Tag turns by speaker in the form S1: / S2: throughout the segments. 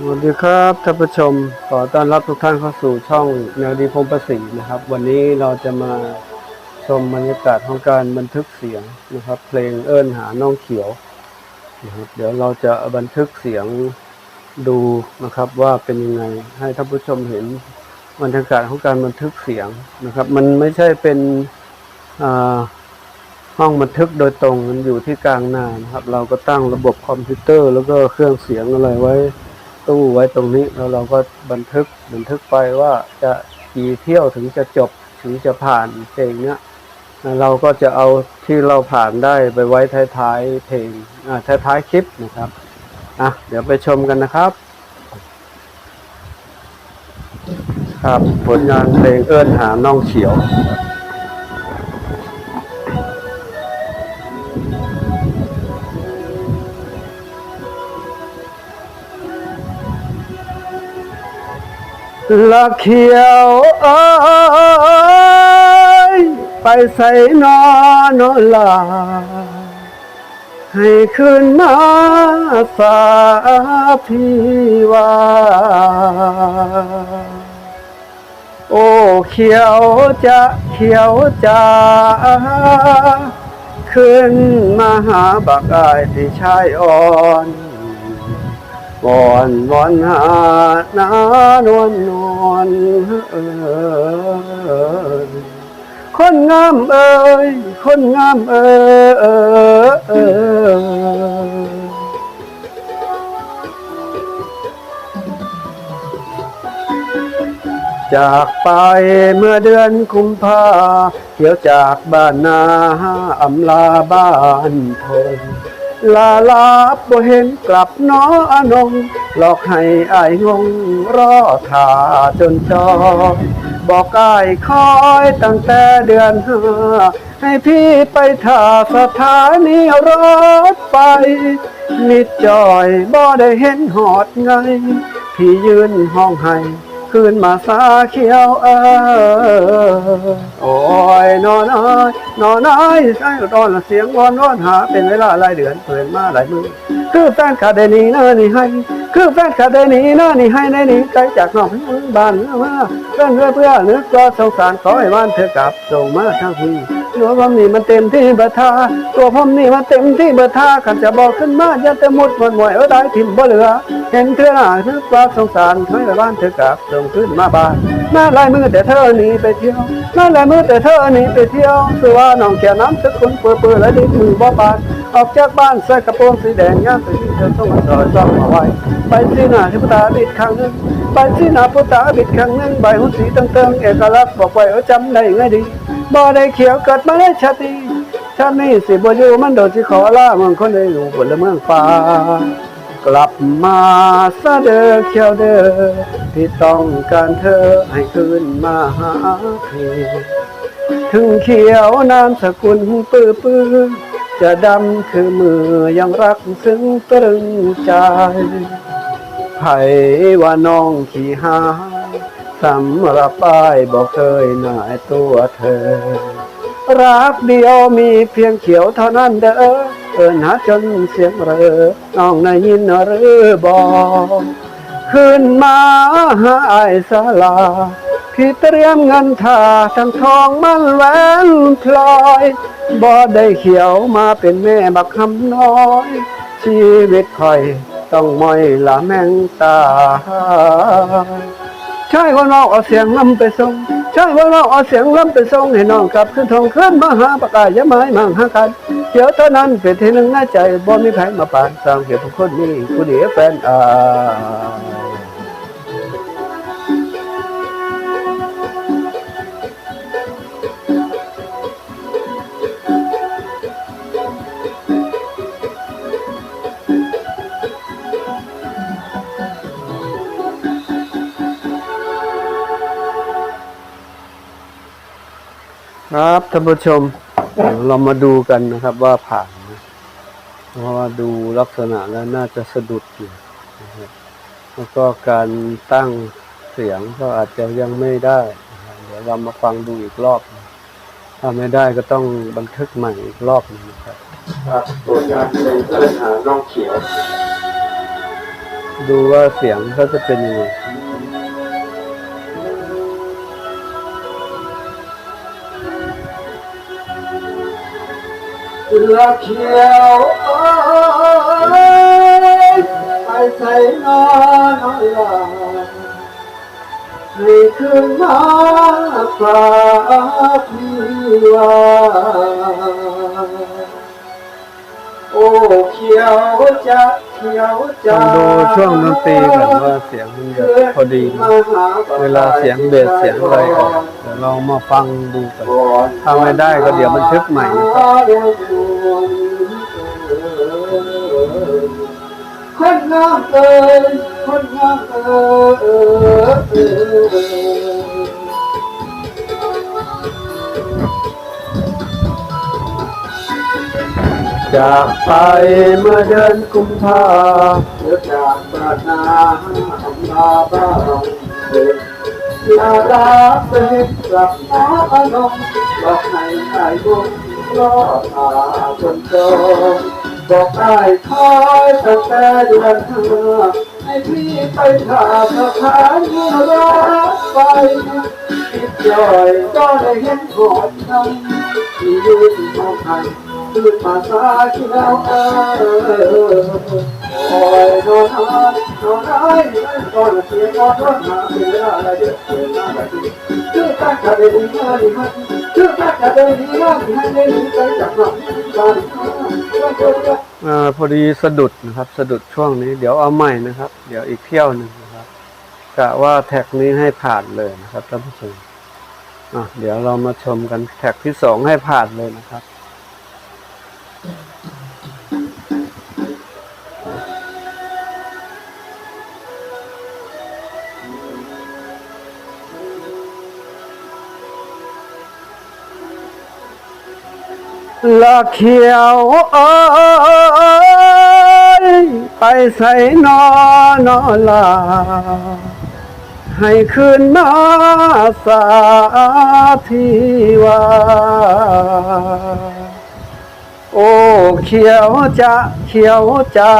S1: สวัสดีครับท่านผู้ชมขอต้อนรับทุกท่านเข้าสู่ช่องแนวดีพงประสิทธิ์นะครับ วันนี้เราจะมาชมบรรยากาศของการบันทึกเสียงนะครับ เพลงเอิ้นหาน้องเขียวนะครับเดี๋ยวเราจะบันทึกเสียงดูนะครับว่าเป็นยังไงให้ท่านผู้ชมเห็นบรรยากาศของการบันทึกเสียงนะครับ มันไม่ใช่เป็นห้องบันทึกโดยตรงมันอยู่ที่กลางนานะครับ เราก็ตั้งระบบคอมพิวเตอร์ แล้วก็เครื่องเสียงอะไรไว้ ตู้ไว้ตรงนี้ แล้วเราก็บันทึกบันทึกไปว่าจะกี่เที่ยวถึงจะจบถึงจะผ่านเพลงเนี้ยเราก็จะเอาที่เราผ่านได้ไปไว้ท้ายๆเพลงอ่าท้ายๆคลิปนะครับอะเดี๋ยวไปชมกันนะครับ ครับผลงานเพลงเอื้อนหาน้องเขียว ละเขียวเอ้ยไปใส่นอนนลาให้คืนมาสาพีว่าโอ้เขียวจะเขียวจะขึ้นมาหาบักอายที่ชายอ่อน วอนวอนหานานวลนวลเออคนงามเอ้ยคนงามเอ้ยจากไปเมื่อเดือนกุมภาเที่ยวจากบ้านนาอำลาบ้านทง ลาลาบบ่เห็นกลับน้ออนงหลอกให้อายงงรอท่าจนจอบอกอายคอยตั้งแต่เดือนห้าให้พี่ไปท่าสถานีรถไฟนิดจอยบ่ได้เห็นหอดไง พี่ยืนห้องให้คืนมาสาเขียวเออ โอ้ยนอนน้อยนอนน้อยใช่ตอนเสียงวอนวอนหา เป็นเวลาหลายเดือนเปิดมาหลายมือคือแฟนขาดได้หนีน้านี่ให้ คือแฟนขาดได้หนีน้านี่ให้ได้หนีไกลจากนอกเมืองบ้านเมื่อมาเพื่อนเพื่อเพื่อนึกก็สงสารขอให้บ้านเธอกลับส่งมาทางพี่ ตัวผมนี่มันเต็มที่บอร์ทาตัวผมนี่มันเต็มที่บอร์ทาขันจะบอกขึ้นมาอย่าแต่มุดหมดหมวยเออได้ทิมบ่เหลือ เห็นเธอหน้านึกว่าสงสารขอให้บ้านเธอกลับส่งขึ้นมาบ้านหน้าลายมือแต่เธอหนีไปเที่ยวหน้าลายมือแต่เธอหนีไปเที่ยวสัวน้องแก่น้ำสักคนเปื่อเปื่อและดิ้นมือบ่ปานออกจากบ้านใส่กระโปรงสีแดงงามไปที่เธอต้องมาซอยซ่องมาไว้ไปสีหน้าที่พุตาบิดครั้งหนึงไปสีหน้าพุตาบิดครั้งหนึงใบหูสีตั้งเติงเอกลักษณ์บอกไว้เออจำได้ไงดี บ่ได้เขียวเกิดมาได้ชาติชาตินี้สิบ่อยู่มันโดดสิขอลามืองคนได้อยู่บนละเมืองฟ้ากลับมาซะเด้อเขียวเด้อที่ต้องการเธอให้คืนมาหาพี่ถึงเขียวนามสกุลปื้อปื้อจะดำคือมือยังรักซึ้งตรึงใจไผว่าน้องขี้หา สำหรับป้ายบอกเคยหน่ายตัวเธอ รักเดียวมีเพียงเขียวเท่านั้นเด้อเอินหาจนเสียงเรอน้องได้ยินหรือบอกขึ้นมาหาไอายสาลา พี่เตรียมเงินทาทั้งทองมันแหวนพลอยบ่ได้เขียวมาเป็นแม่บักคำน้อย ชีวิตคอยต้องมอยละแมงตา ใช่ว่าน้องเอาเสียงลำไปส่งใช่ว่าน้องเอาเสียงลำไปส่งให้น้องกลับขึ้นทองขึ้นมาหาปากกายอยาไม้มังหากันเดี๋ยวเท่านั้นเป็นทีหนึ่งหนใจบ่มีใครมาปานสร้างเกี่ยวทุกคนนี่ผู้เดียวแฟนอ่า ครับท่านผู้ชมเดี๋ยวเรามาดูกันนะครับว่าผ่านไหมเพราะว่าดูลักษณะแล้วน่าจะสะดุดอยู่นะครับแล้วก็การตั้งเสียงก็อาจจะยังไม่ได้นะครับเดี๋ยวเรามาฟังดูอีกรอบหนึ่งถ้าไม่ได้ก็ต้องบันทึกใหม่อีกรอบหนึงนะครับครับผลงานเพลงเอิ้นหาน้องเขียว ดูว่าเสียงเขาจะเป็นยังไง
S2: เสือเขี โอ้เขียวจะเขียว
S1: ต้
S2: จะ
S1: องดูช่วงดนตรีก่อนว่าเสียงมันจะพอดีไหมเวลาเสียงเบสเสียงอะไรออกเดี๋ยวลองมาฟังดูกันถ้าไม่ได้ก็เดี๋ยวบันทึกใหม่นะครับ
S2: คนงามเอ่ยคนงามเอ่ย
S1: จากไปเมื่อเดือนกุมภา
S2: เกิดจากปรารถนาอำลาบ้านเด็กลาลาเป็นกลับมาอนงบอกให้ไอ้บงรอตาจนจบบอกไอ้คอยตั้งแต่เดือนห้าให้พี่ไปถามสถานที่รักไปคิดย่อยก็ได้เห็นหอดน้ำที่ยืนมองใคร ตื่นมาสายที่แล้วเออโอ้ยนอนหายนอนหายนอนเสียนอนร้อนหาเวลาอะไรเดือดเสียหน้าแบบนี้ชื่อตาจะได้ดีมาดีมากชื่อตาจะได้ดีมากดีให้ได้ดีใจจากหลังบ้านก็เจอ
S1: พอดีสะดุดนะครับ สะดุดช่วงนี้ เดี๋ยวเอาใหม่นะครับ เดี๋ยวอีกเที่ยวหนึ่งนะครับกะว่าแท็กนี้ให้ผ่านเลยนะครับท่านผู้ชมเดี๋ยวเรามาชมกันแท็กที่สองให้ผ่านเลยนะครับ ละเขียวเอ้ยไปใส่นอนอลา ให้คืนมาสาทีว่า โอ้เขียวจะเขียวจะ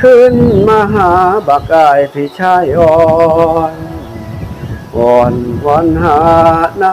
S1: ขึ้นมาหาบักอายพี่ชายอ่อนวอนวอนหานา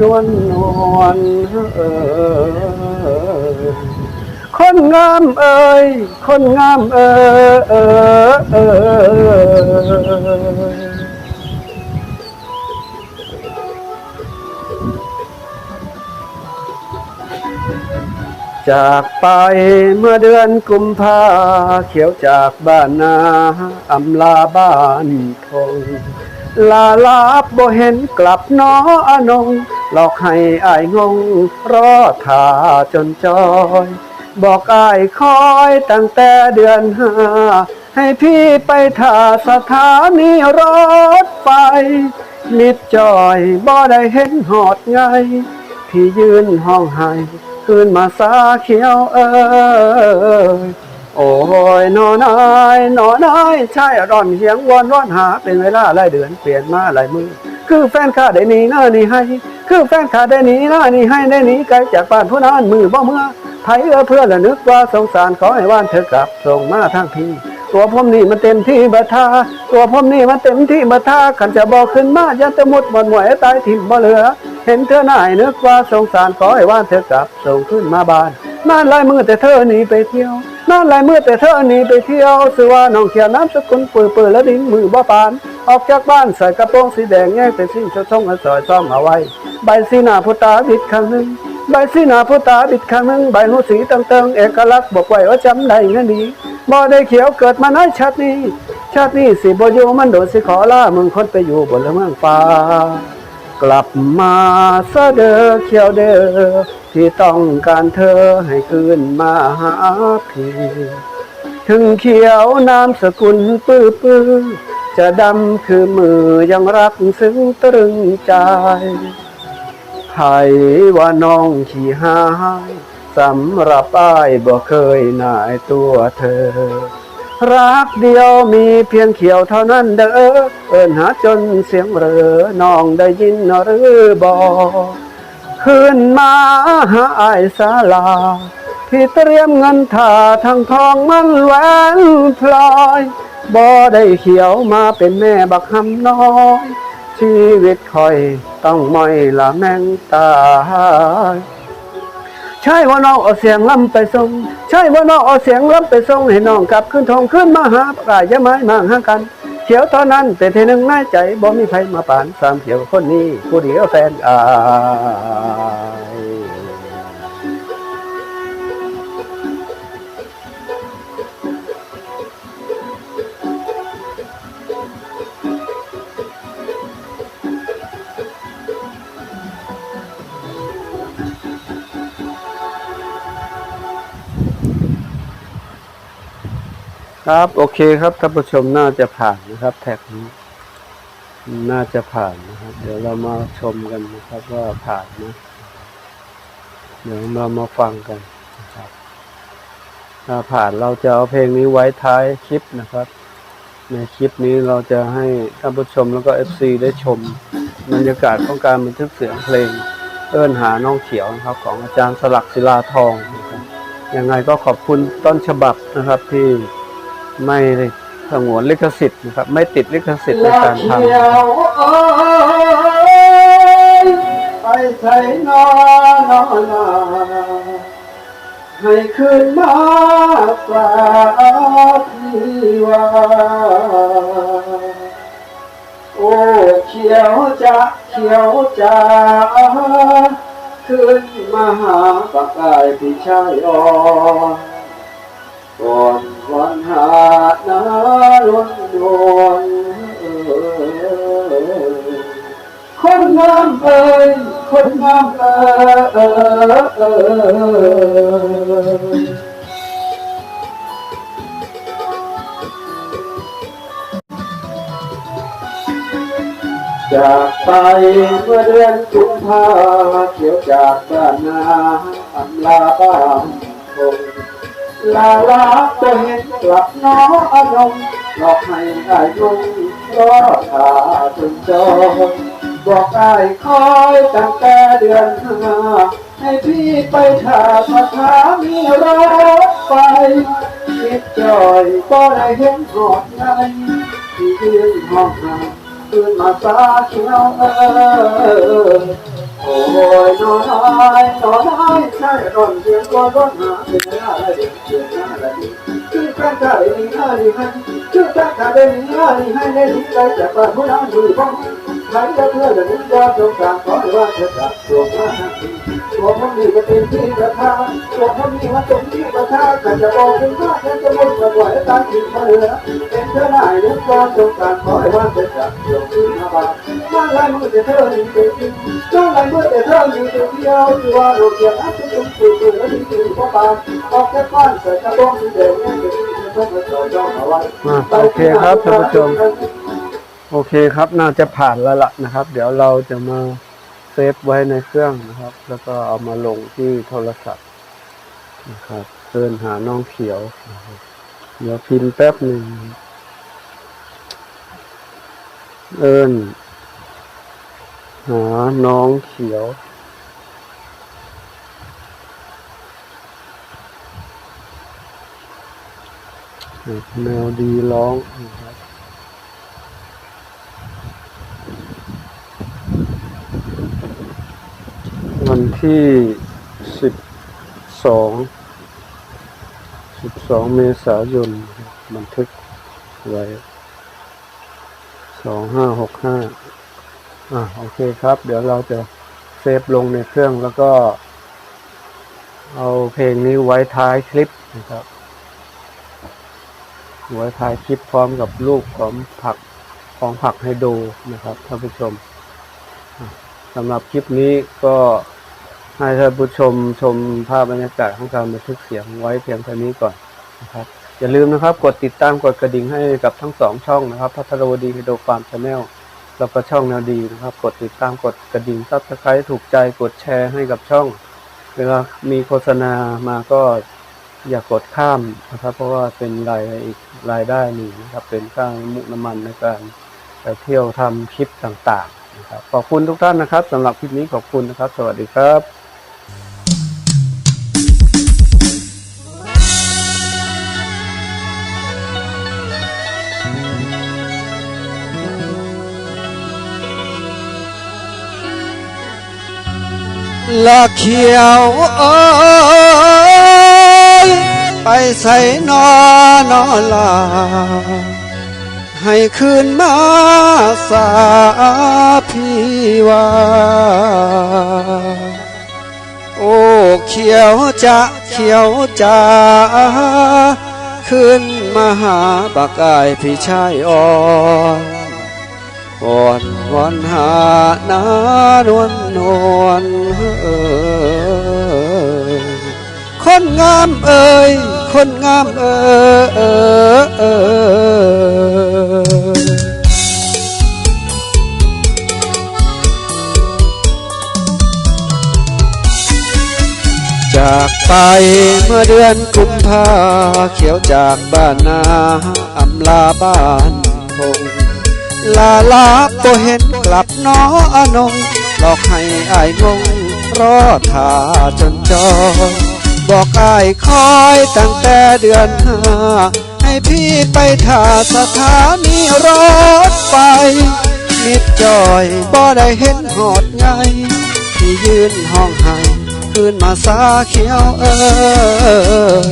S1: นวลนวลเออคนงามเอ่ยคนงามเอ่ย จากไปเมื่อเดือนกุมภาเขียวจากบ้านนาอำลาบ้านทงลาลาบบ่เห็นกลับน้ออนงหลอกให้อายงงรอท่าจนจอย บอกอายคอยตั้งแต่เดือนห้าให้พี่ไปท่าสถานีรถไฟนิดจอยบ่ได้เห็นหอดไง พี่ยืนห้องไห้ คืนมาสาเขียวเอ้ยโอ้ยนอนายนอนายชายร่อนเหียงวอนร้อนหาเป็นเวลาหลายเดือนเปลี่ยนมาหลายมือคือแฟนข้าได้หนีหน้านี่ให้ คือแฟนข้าได้หนีหน้านี่ให้ได้หนีไกลจากบ้านผู้นั้นมือบ่เมื่อไผเออเพื่อนละนึกว่าสงสารขอให้ว่านเธอกลับส่งมาทางพี่ตัวผมนี่มันเต็มที่บัทาตัวผมนี่มันเต็มที่บัทาขันจะบอกขึ้นมายันจะมุดบ่อนหวยตายถิ่มบ่เหลือ เห็นเธอหน่ายนึกว่าสงสารขอให้ว่านเธอกลับส่งขึ้นมาบ้านนานหลายมือแต่เธอหนีไปเที่ยวนานหลายมือแต่เธอหนีไปเที่ยวสือว่าน้องเขียวน้ำสกุลปือปือและดิ้งมือบ่ปาน ออกจากบ้านใส่กระโปรงสีแดงแยกเป็นสิ่งชดช่องอันสอยซ่อมเอาไว้ ใบสีหน้าผู้ตาบิดข้างหนึ่งใบสีหน้าผู้ตาบิดข้างหนึ่งใบหูสีตั้งเติงเอกลักษณ์บอกไว้ว่าจำได้เงี้ยดีบ่ได้เขียวเกิดมาในชาตินี้ชาตินี้สิบ่อยู่มันโดดสิขอลามึงคนไปอยู่บนเมืองฟ้า กลับมาซะเด้อเขียวเด้อที่ต้องการเธอให้คืนมาหาพี่ถึงเขียวนามสกุลปื้อปื้อจะดำคือมือยังรักซึ้งตรึงใจให้ว่าน้องขี้หายสำหรับอ้ายบ่เคยนายตัวเธอ รักเดียวมีเพียงเขียวเท่านั้นเด้อเอินหาจนเสียงเรอน้องได้ยินหรือบ่ขึ้นมาหาอ้ายสาลาพี่เตรียมเงินถ่าทั้งทองมันแหวนพลอยบ่ได้เขียวมาเป็นแม่บักหำน้อยชีวิตคอยต้องไม่ละแมงตาย ใช่ว่าน้องเอาเสียงล้ำไปส่งใช่ว่าน้องเอาเสียงล้ำไปส่งให้น้องกลับขึ้นทองขึ้นมาหาปลายจะไม้มาหากัน เขียวตอนนั้นแต่เทนึงน่าใจบ่มีใครมาปานสามเขียวคนนี้ผู้เดียวแฟนอาย ครับโอเคครับท่านผู้ชมน่าจะผ่านนะครับ แท็กนี้ น่าจะผ่านนะครับ เดี๋ยวเรามาชมกันนะครับว่าผ่านนะเดี๋ยวเรามาฟังกันนะครับ ถ้าผ่านเราจะเอาเพลงนี้ไว้ท้ายคลิปนะครับ ในคลิปนี้เราจะให้ท่านผู้ชมแล้วก็ FC ได้ชมบรรยากาศของการบันทึกเสียงเพลงเอิ้นหาน้องเขียวนะครับ ของอาจารย์สลักศิลาทองนะครับยังไงก็ขอบคุณต้นฉบับนะครับที่ ไม่ได้สงวนลิขสิทธิ์นะครับ ไม่ติดลิขสิทธิ์ในการท
S2: เขียวเอ้ยไปใส่นอนอนอให้คืนมาฝากพี่ว่าโอ้เขียวจะเขียวจะขึ้นมาหาปากกายพี่ชายอ่อน เอ่ยคนงามเอ่ยจากไปเมื่อเดือนกุมภาเขียวจากบ้านนาอำลาบ้านคงลาลาจะเห็นกลับน้องอนงหลอกให้ได้ลงรอขาจนจน บอกได้คอยตั้งแต่เดือนห้าให้พี่ไปถ่าสถามีรถไฟคิดจอยก็ได้เห็นหอดในที่ยืนห้องน้ำตื่นมาสาเขียวเออโอ้ยนอนน้อยนอนน้อยใช่ร่อนเพียงก็ร้อนหาเป็นหน้าละดิเพียงหน้าละดิชื่อแฟนชายนี่หน้าดิให้ชื่อแฟนชายนี่หน้าดิให้ในที่ใจจากบ้านผู้นั้นดูบ้อง ใครจะเพื่อจะนึกว่าสงสารขอให้ว่าจะจับตัวมาตัวมันมีก็เป็นที่ประทาตัวมันมีมาตรงที่ประทาแต่จะบอกถึงว่าแค่จะมุ่งมาไหวตาถิ่มาเหลือเป็นเท่าไหร่นึกว่าสงสารขอให้ว่าจะจับตัวขึ้นมาบ้างมาลายมือแต่เธอหนึ่งเป็นจริงจ้องลายมือแต่เธอหนึ่งเป็นเดียวที่ว่าเราเกี่ยวกับทุกสิ่งทุกอย่างและที่ถึงพ่อปานออกจากบ้านใส่กระบอกที่เดิมเนี่ยเป็นที่เธอมาต่อจองเอาไว้
S1: โอเคครับท่านผู้ชม โอเคครับน่าจะผ่านแล้วล่ะนะครับ เดี๋ยวเราจะมาเซฟไว้ในเครื่องนะครับ แล้วก็เอามาลงที่โทรศัพท์นะครับเดินหาน้องเขียวเดี๋ยวพิมพ์แป๊บหนึ่งเอิญหาน้องเขียว แมวดีร้องนะครับ วัน ที่สิบสองสิบสองเมษายน บันทึกไว้สองห้าหกห้าอะโอเคครับ เดี๋ยวเราจะเซฟลงในเครื่องแล้วก็ เอาเพลงนี้ไว้ท้ายคลิปนะครับ ไว้ท้ายคลิปพร้อมกับรูปของผักของผักให้ดูนะครับท่านผู้ชมสำหรับคลิปนี้ก็ ให้ท่านผู้ชมชมภาพบรรยากาศของการบันทึกเสียงไว้เพียงเท่านี้ก่อนนะครับอย่าลืมนะครับกดติดตามกดกระดิ่งให้กับทั้งสองช่องนะครับพัทรวดีฮิโดฟาร์มชาแนลแล้วก็ช่องแนวดีนะครับ กดติดตามกดกระดิ่งซับสไครต์ถูกใจกดแชร์ให้กับช่อง เวลามีโฆษณามาก็อย่ากดข้ามนะครับ เพราะว่าเป็นรายอีกรายได้หนึ่งนะครับเป็นค่ามุกน้ำมันในการไปเที่ยวทำคลิปต่างๆนะครับขอบคุณทุกท่านนะครับสำหรับคลิปนี้ขอบคุณนะครับ สวัสดีครับ
S2: ละเขียวเอ้ยไปใส่นอนอลา ให้คืนมาสาพีว่าโอ้เขียวจะเขียวจ้าขึ้นมาหาบักอายพี่ชายอ่อน วอนวอนหานานวลนวลเอ่ยคนงามเอ่ยคนงามเอ่ยเอ่ยเอ่ยจากไปเมื่อเดือนกุมภาเขียวจากบ้านนาอำลาบ้านพง ลาลาโปเห็นกลับน้ออนงหลอกให้อายงงรอท่าจนจอยบอกอายคอยตั้งแต่เดือนห้าให้พี่ไปท่าสถานีรถไฟมิดจอยบ่ได้เห็นหอดไงที่ยืนห้องไห้คืนมาสาเขียวเออ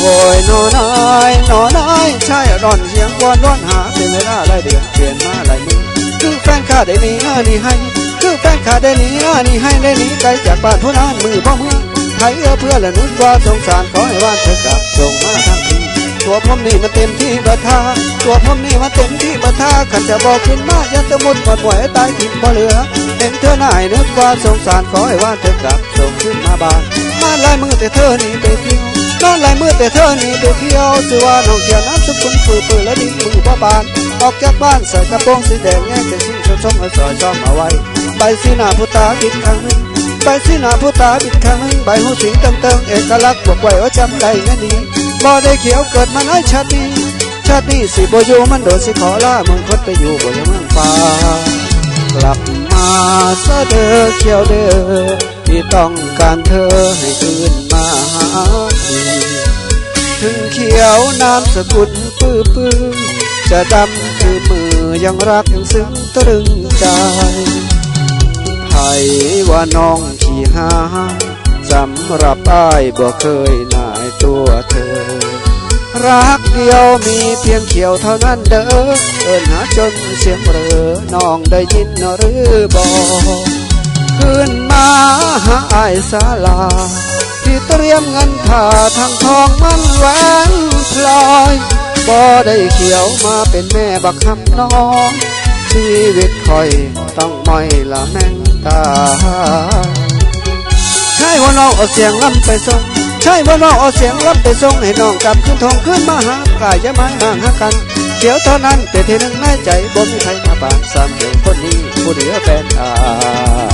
S2: โอ้ยนอนายนอนายใช่ร่อนเสียงวนร้อนหา เป็นเวลาหลายเดือนเปลี่ยนมาหลายมือคือแฟนข้าได้หนีอ่านี่ให้ คือแฟนข้าได้หนีอ่านี่ให้ได้หนีไกลจากบ้านผู้นั้นมือพ่อมือไทยเอื้อเพื่อและนุ่นกว่าสงสารขอให้ว่านเธอกลับส่งมาทางทีตัวผมนี่มันเต็มที่บัทาตัวผมนี่มันเต็มที่บัทาขันจะบอกขึ้นมายันตะมุดหมดไหวตายทิ้งบ่เหลือเห็นเธอหน่ายนึกว่าสงสารขอให้ว่านเธอกลับส่งขึ้นมาบ้านมาลายมือแต่เธอนี่ไปที่ยว นอนลายมือแต่เธอนี่ไปเที่ยวสื่อว่าน้องเขียวน้ำสุกุลปื้อปื้อและดินมือบ่บาน ออกจากบ้านใส่กระโปรงสีแดงแง่แต่ชิ้นชมชมเอาสอยชอมเอาไว้ ใบสีหน้าผู้ตาบิดข้างหนึ่งใบสีหน้าผู้ตาบิดข้างหนึ่งใบหูสิงเติมเติมเอกลักษณ์บอกไว้ว่าจำได้แน่นี้บ่ได้เขียวเกิดมาน้อยชาตินี้ชาตินี้สิบ่อยู่มันโดนสิขอลามืองคดไปอยู่บ่ยังเมืองฟ้ากลับมาซะเด้อเขียวเด้อ ที่ต้องการเธอให้คืนมาหาถึงเขียวน้ำสกุลปื้อปื้อจะดำคือมือยังรักยังซึ้งตรึงใจไผว่าน้องขี้หาสำหรับอ้ายบ่เคยนายตัวเธอ รักเดียวมีเพียงเขียวเท่านั้นเด้อเอินหาจนเสียงเรอน้องได้ยินหรือบอก ขึ้นมาหาอายสาลา ที่เตรียมเงินผ่าทางทองมันแหวนพลอยบ่ได้เขียวมาเป็นแม่บักคำน้องชีวิตคอยต้องไม่ละแม่งตาใช่ว่าน้องเอาเสียงล้ำไปส่งใช่ว่าน้องเอาเสียงล้ำไปส่งให้น้องกลับขึ้นทองขึ้นมาหากายจะไม้ห่างหากันเขียวเท่านั้นแต่ทีหนึ่งในใจบ่มีใครมาปานสามเขียวคนนี้ผู้เดียวแฟนอา